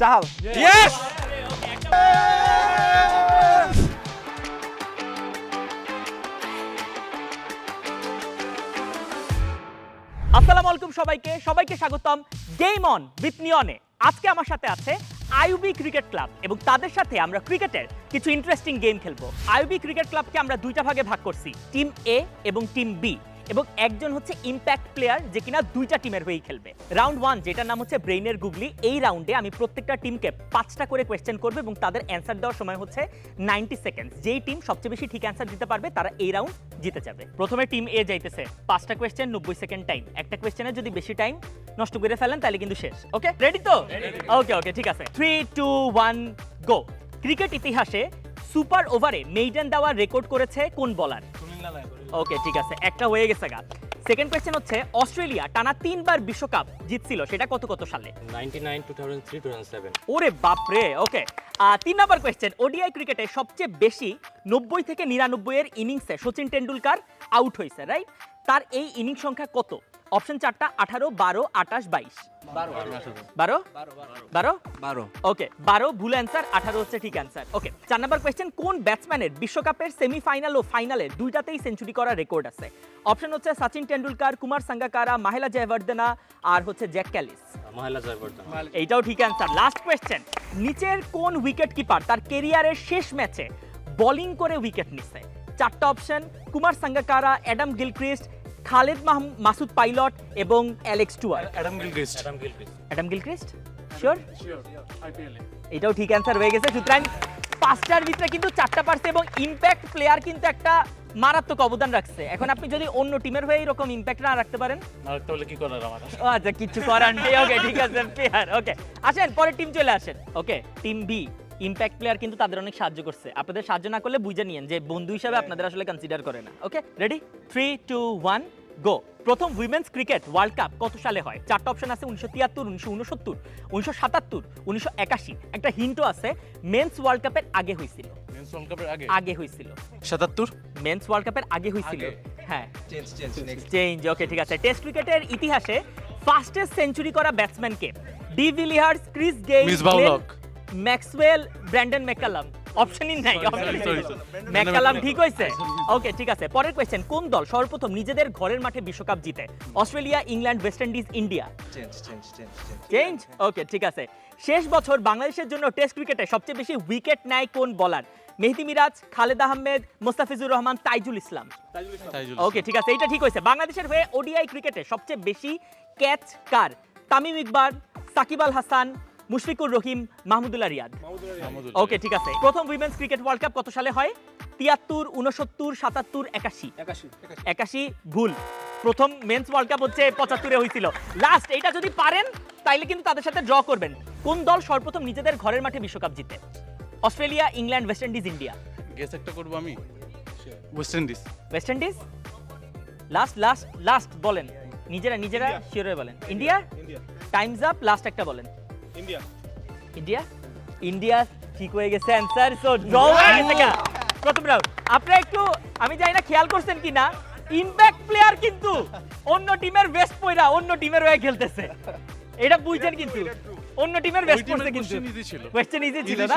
Chahal yes আসসালামু আলাইকুম সবাইকে। সবাইকে স্বাগতম গেম অন উইথ নিয়নে আজকে আমার সাথে আছে আইউবি ক্রিকেট ক্লাব এবং তাদের সাথে আমরা ক্রিকেটের কিছু ইন্টারেস্টিং গেম খেলব। আইউবি ক্রিকেট ক্লাবকে আমরা দুইটা ভাগে ভাগ করছি। টিম এ এবং টিম বি এবং একজন হচ্ছে ইম্প্যাক্ট প্লেয়ার যে কিনা দুইটা টিমের হয়েই খেলবে। রাউন্ড ওয়ান যেটার নাম হচ্ছে ব্রেইনের গুগলি এই রাউন্ডে আমি প্রত্যেকটা টিমকে পাঁচটা করে কোয়েশ্চেন করব এবং তাদের অ্যান্সার দেওয়ার সময় হচ্ছে নাইনটি সেকেন্ড যেই টিম সবচেয়ে বেশি ঠিক অ্যান্সার দিতে পারবে, তারা এই রাউন্ড জিতে যাবে। প্রথমে টিম এ যাইতেছে। পাঁচটা কোয়েশ্চেন নব্বই সেকেন্ড টাইম একটা কোয়েশ্চেনে যদি বেশি টাইম নষ্ট করে ফেলেন, তাহলে কিন্তু শেষ। ওকে রেডি তো? ওকে ওকে ঠিক আছে। Three two one go cricket ইতিহাসে সুপার ওভারে মেইডেন দেওয়ার রেকর্ড করেছে কোন বলার ওকে ঠিক আছে। একটা হয়ে গেছে গা। সেকেন্ড কোয়েশ্চেন হচ্ছে অস্ট্রেলিয়া টানা তিনবার বিশ্বকাপ জিতছিল সেটা কত কত সালে? 99 2003 2007 ওরে বাপরে ওকে তিন নম্বর কোয়েশ্চেন ওডিআই ক্রিকেটে সবচেয়ে বেশি নব্বই থেকে নিরানব্বই এর ইনিংসে সচিন টেন্ডুলকার আউট হয়েছে রাইট তার এই ইনিংস সংখ্যা কত? অপশন চারটা আঠারো বারো আঠাশ বাইশ। বারো বারো বারো? ওকে বারো ভুল অ্যান্সার আঠারো হচ্ছে ঠিক অ্যান্সার ওকে চার নম্বর কোয়েশ্চেন কোন ব্যাটসম্যানের বিশ্বকাপের সেমিফাইনাল ও ফাইনালে দুইটাতেই সেঞ্চুরি করার রেকর্ড আছে? অপশন হচ্ছে সচিন টেন্ডুলকার কুমার সাঙ্গাকারা মাহেলা জয়বর্ধনা আর হচ্ছে জ্যাক ক্যালিস এইটাও ঠিক অ্যান্সার লাস্ট কোয়েশ্চেন নিচের কোন উইকেট কিপার তার কেরিয়ারের শেষ ম্যাচে বোলিং করে উইকেট নিচ্ছে? চারটা option Kumar Sangakkara Adam Gilchrist Khaled Masud Pilot এবং Alex Tudor. Adam Gilchrist. Adam Gilchrist. Sure এটাও ঠিক অ্যান্সার হয়ে গেছে। সুতরাং পাঁচটার ভিতরে কিন্তু চারটা পারছে এবং ইম্প্যাক্ট প্লেয়ার কিন্তু একটা মারাত্মক অবদান রাখছে। এখন আপনি যদি অন্য টিমের হয়ে এরকম ইম্প্যাক্ট না রাখতে পারেন? তাহলে কি করার আমার আচ্ছা কিচ্ছু করার নেই। ওকে ঠিক আছে প্লেয়ার ওকে আসেন পরের টিম চলে আসেন। Okay team B impact player কিন্তু তাদের অনেক সাহায্য করছে। আপনাদের সাহায্য না করলে বুঝে নিয়েন যে বন্ধু হিসাবে আপনাদের আসলে কনসিডার করে না। Okay ready three two one go প্রথম উইমেন্স ক্রিকেট ওয়ার্ল্ড কাপ কত সালে হয়? চারটা অপশন আছে উনিশশো তিয়াত্তর উনিশশো উনসত্তর উনিশশো সাতাত্তর উনিশশো একাশি। একটা হিন্টও আছে মেন্স ওয়ার্ল্ড কাপের আগে হয়েছিল মেন্স ওয়ার্ল্ড কাপের আগে? আগে হয়েছিল সাতাত্তর? মেন্স ওয়ার্ল্ড কাপের আগে হয়েছিল হ্যাঁ। Change change next change okay ঠিক আছে। টেস্ট ক্রিকেটের ইতিহাসে ফাস্টেস্ট সেঞ্চুরি করা ব্যাটসম্যান কে? ডি ভিলিয়ার্স ক্রিস গেইল হক। Maxwell Brandon McCullum. অপশনই নাই. ম্যাকালাম ঠিক হয়েছে। ওকে ঠিক আছে। পরের কোয়েশ্চেন কোন দল সর্বপ্রথম নিজেদের ঘরের মাঠে বিশ্বকাপ জিতে? Australia England West Indies India change change change change okay ঠিক আছে। শেষ বছর বাংলাদেশের জন্য টেস্ট ক্রিকেটে সবচেয়ে বেশি উইকেট নেয় কোন বলার মেহেদি মিরাজ খালেদ আহমেদ মোস্তাফিজুর রহমান তাইজুল ইসলাম। ওকে ঠিক আছে। এটা ঠিক হয়েছে। বাংলাদেশের হয়ে ওডিআই ক্রিকেটে সবচেয়ে বেশি ক্যাচ কার? তামিম ইকবাল সাকিব আল হাসান মুশফিকুর রহিম মাহমুদুল্লাহ রিয়াদ। ওকে ঠিক আছে। প্রথম উইমেন্স ক্রিকেট ওয়ার্ল্ড কাপ কত সালে হয়? তিয়াত্তর উনসত্তর সাতাত্তর একাশি। একাশি। ভুল। প্রথম মেন্স ওয়ার্ল্ড কাপ হচ্ছে পঁচাত্তরে হয়েছিল। লাস্ট এটা যদি পারেন তাইলে কিন্তু তাদের সাথে ড্র করবেন। কোন দল সর্বপ্রথম নিজেদের ঘরের মাঠে বিশ্বকাপ জিতে? Australia England West Indies India guess একটা করব আমি? West Indies West Indies last last last বলেন। নিজেরা নিজেরা শিওর বলেন। ইন্ডিয়া টাইমস আপ লাস্ট একটা বলেন। ইন্ডিয়া ইন্ডিয়া ইন্ডিয়া ঠিক হয়ে গেছে অ্যান্সার সো ড্র হয়ে গেছে গা। প্রথম রাউন্ড আপনারা একটু আমি জানি না খেয়াল করছেন কি না ইম্প্যাক্ট প্লেয়ার কিন্তু অন্য টিমের বেস্ট পয়রা অন্য টিমের হয়ে খেলতেছে। এটা বুঝছেন কিন্তু। অন্য টিমের বেস্ট পড়ছে কিন্তু। question easy ছিল। কোয়েশ্চেন ইজি ছিল না?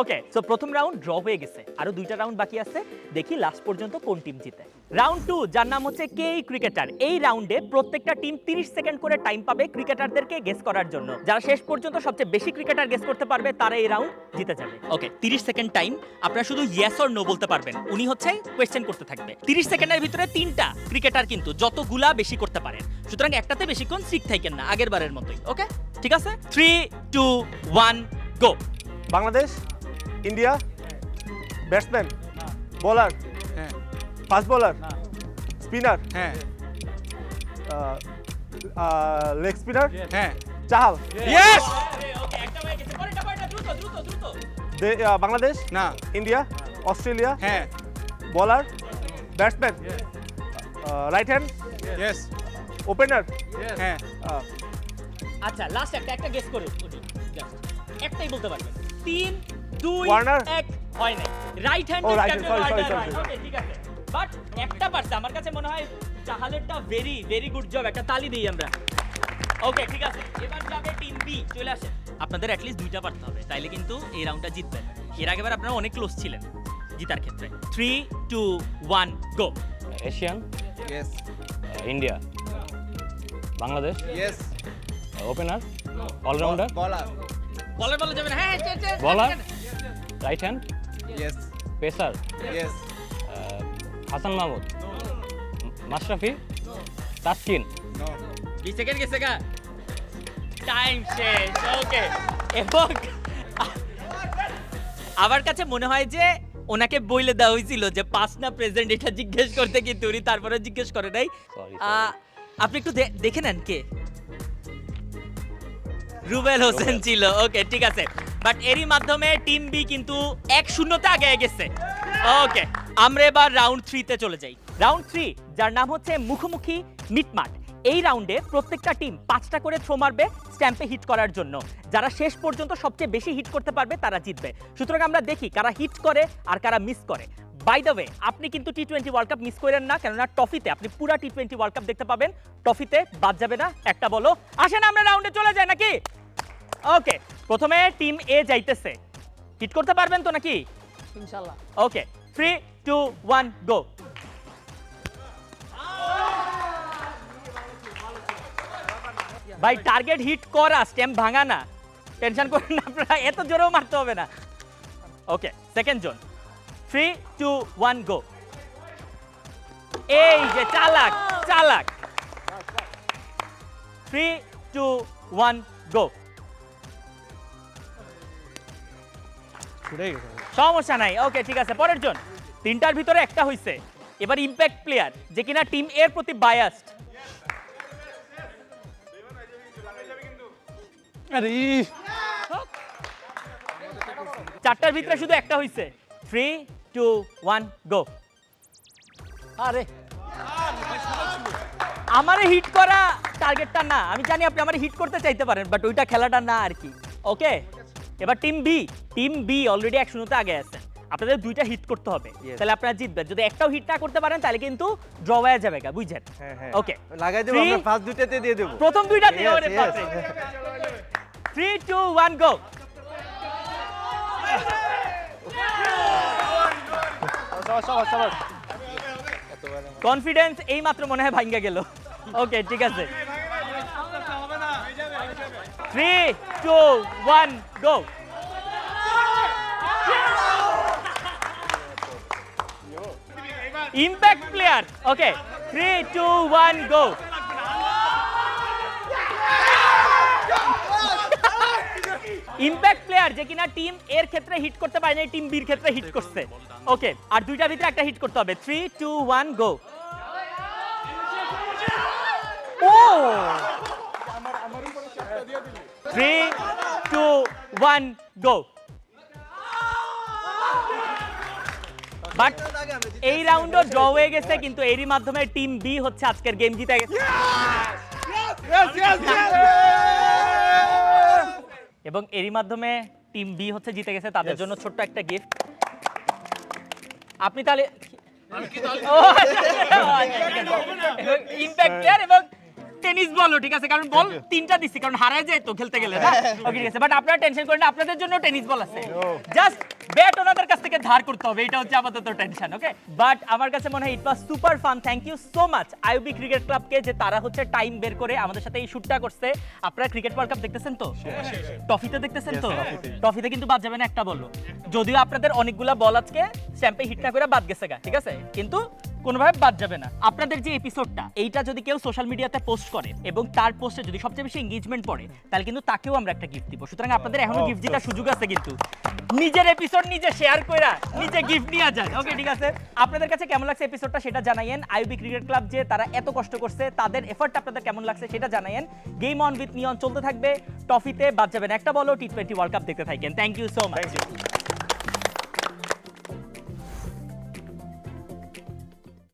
ওকে সো প্রথম রাউন্ড ড্র হয়ে গেছে। আরও দুইটা রাউন্ড বাকি আছে। দেখি লাস্ট পর্যন্ত কোন টিম জিতে। রাউন্ড টু যার নাম হচ্ছে কে ক্রিকেটার এই রাউন্ডে প্রত্যেকটা টিম 30 সেকেন্ড করে টাইম পাবে ক্রিকেটারদেরকে গেস করার জন্য। যারা শেষ পর্যন্ত সবচেয়ে বেশি ক্রিকেটার গেস করতে পারবে তারা এই রাউন্ড জিতে যাবে। ওকে 30 সেকেন্ড টাইম আপনারা শুধু ইয়েস অর নো বলতে পারবেন। উনি হচ্ছে কোয়েশ্চেন করতে থাকবে। 30 সেকেন্ডের ভিতরে তিনটা ক্রিকেটার কিন্তু যতগুলা বেশি করতে পারেন। সুতরাং একটাতে বেশিক্ষণ সিক থাকেন না আগের বারের মতোই। ওকে ঠিক আছে? Three two one go Bangladesh India batsman bowler fast bowler spinner হ্যাঁ। লেগ স্পিনার হ্যাঁ। চাহাল? ইয়েস বাংলাদেশ? না। ইন্ডিয়া? অস্ট্রেলিয়া? হ্যাঁ। Bowler batsman right hand yes opener হ্যাঁ। আচ্ছা লাস্ট একটা একটা গেস। Just একটাই বলতে পারবেন। তিন দুই এক হয় নাই। রাইট হ্যান্ড ঠিক আছে। বাট একটা পারছে আমার কাছে মনে হয় চাহালেরটা ভেরি ভেরি গুড জব একটা তালি দিই আমরা ওকে ঠিক আছে এবার যাবে টিম বি চলে আসে আপনাদের অ্যাটলিস্ট দুইটা পারতে হবে তাইলে কিন্তু এই রাউন্ডটা জিতবেন এর আগেবার আপনারা অনেক ক্লোজ ছিলেন জিতার ক্ষেত্রে three two one go Asian yes India Bangladesh yes opener all rounder bowler বলে বলে যাবেন হ্যাঁ bowler right hand yes pacer yes Hasan Mahmud. Mashrafe Taskin. বিশ সেকেন্ড গেছে গা। টাইম শেষ ওকে এবং আমার কাছে মনে হয় যে ওনাকে বইলে দেওয়া হয়েছিল যে পাস না প্রেজেন্ট এটা জিজ্ঞেস করতে কিন্তু উনি তারপরে জিজ্ঞেস করে নাই। আপনি একটু দেখে নেন কে? রুবেল হোসেন ছিল ওকে ঠিক আছে। বাট এরই মাধ্যমে টিম বি কিন্তু এক শূন্যতে আগে গেছে ওকে আমরা এবার রাউন্ড থ্রিতে চলে যাই। রাউন্ড থ্রি যার নাম হচ্ছে মুখোমুখি মিটমাট এই রাউন্ডে প্রত্যেকটা টিম পাঁচটা করে থ্রো মারবে স্ট্যাম্পে হিট করার জন্য। যারা শেষ পর্যন্ত সবচেয়ে বেশি হিট করতে পারবে, তারা জিতবে। সুতরাং আমরা দেখি কারা হিট করে আর কারা মিস করে। বাই দ্য ওয়ে আপনি কিন্তু T twenty World Cup miss করেন না, কেননা টফিতে আপনি পুরা টি টোয়েন্টি ওয়ার্ল্ড কাপ দেখতে পাবেন। টফিতে বাদ যাবে না, একটা বলো আসেন আমরা রাউন্ডে চলে যাই নাকি? ওকে প্রথমে টিম এ যাইতেছে। হিট করতে পারবেন তো নাকি? ইনশাল্লাহ okay three two one go ভাই টার্গেট হিট করা স্ট্যাম্প ভাঙা না। টেনশন করেন না আপনারা এত জোরেও মারতে হবে না। Okay second zone three two one go এই যে চালাক চালাক। থ্রি টু ওয়ান গো ছুটে গেছে। সমস্যা নাই। ওকে ঠিক আছে পরের জন। তিনটার ভিতরে একটা হইছে। এবার ইম্প্যাক্ট প্লেয়ার যে কিনা টিম এর প্রতি বায়াসড আরে চারটার ভিতরে শুধু একটা হইছে। থ্রি টু ওয়ান গো আরে। আমারে হিট করা টার্গেটটা না। আমি জানি আপনি আমারে হিট করতে চাইতে পারেন বাট ওইটা খেলাটা না আর কি। ওকে এবার team B team B already এক শূন্যতে আগে আছেন আপনাদের দুইটা হিট করতে হবে। তাহলে আপনারা জিতবেন। যদি একটাও হিট না করতে পারেন তাহলে কিন্তু ড্র হয়ে যাবে গা বুঝছেন? হ্যাঁ হ্যাঁ। ওকে লাগাই দেবো আমরা ফার্স্ট দুইটাতে দিয়ে দেবো। প্রথম দুইটা দিয়ে ওরে. বাপরে। Three two one go confidence এই মাত্র মনে হয় ভাঙ্গা গেল। ওকে ঠিক আছে। Three two one go impact player okay three two one go impact player যে কিনা টিম এর ক্ষেত্রে হিট করতে পারে না টিম বির ক্ষেত্রে হিট করছে। ওকে আর দুইটার ভিতরে একটা হিট করতে হবে। Three two one go O three two one go but এই রাউন্ডও ড্র হয়ে গেছে কিন্তু এরই মাধ্যমে টিম বি হচ্ছে আজকের গেম জিতে গেছে। এবং এরই মাধ্যমে টিম বি হচ্ছে জিতে গেছে তাদের জন্য ছোট্ট একটা গিফট আপনি তাহলে ইম্প্যাক্ট এবং টেনিস বলও ঠিক আছে? কারণ বল তিনটা দিচ্ছি কারণ হারায় যায় তো খেলতে গেলে না ওকে ঠিক আছে। বাট আপনারা টেনশন করেন না, আপনাদের জন্য টেনিস বল আছে। জাস্ট ব্যাট ওনাদের কাছ থেকে ধার করতে হবে এটা হচ্ছে আপাতত টেনশন ওকে বাট আমার কাছে মনে হয় it was super fun thank you so much IUB cricket ক্লাবকে যে তারা হচ্ছে টাইম বের করে আমাদের সাথে এই শুটটা করছে। আপনারা ক্রিকেট ওয়ার্ল্ড কাপ দেখতেছেন তো? টফিতে দেখতেছেন তো? টফিতে কিন্তু বাদ যাবে না একটা বল। যদিও আপনাদের অনেকগুলা বল আজকে স্ট্যাম্পে হিট না করে বাদ গেছে গা ঠিক আছে? কিন্তু কোনোভাবে বাদ যাবে না। আপনাদের যে এপিসোডটা এইটা যদি কেউ সোশ্যাল মিডিয়াতে পোস্ট করে এবং তার পোস্টে যদি সবচেয়ে বেশি এঙ্গেজমেন্ট পড়ে তাহলে কিন্তু তাকেও আমরা একটা গিফট দিব। সুতরাং আপনাদের এখনও গিফট জেতার সুযোগ আছে কিন্তু। নিজের এপিসোড নিজে শেয়ার কইরা নিজে গিফট নিয়ে যান। ওকে ঠিক আছে? আপনাদের কাছে কেমন লাগছে এপিসোডটা সেটা জানাইয়েন। আইবি ক্রিকেট ক্লাব যে তারা এত কষ্ট করছে তাদের এফর্ট আপনাদের কেমন লাগছে সেটা জানাইয়েন। গেম অন উইথ নিয়ন চলতে থাকবে টফিতে বাদ যাবেন। একটা বলো টি টোয়েন্টি ওয়ার্ল্ড কাপ দেখতে থাকেন। Thank you so much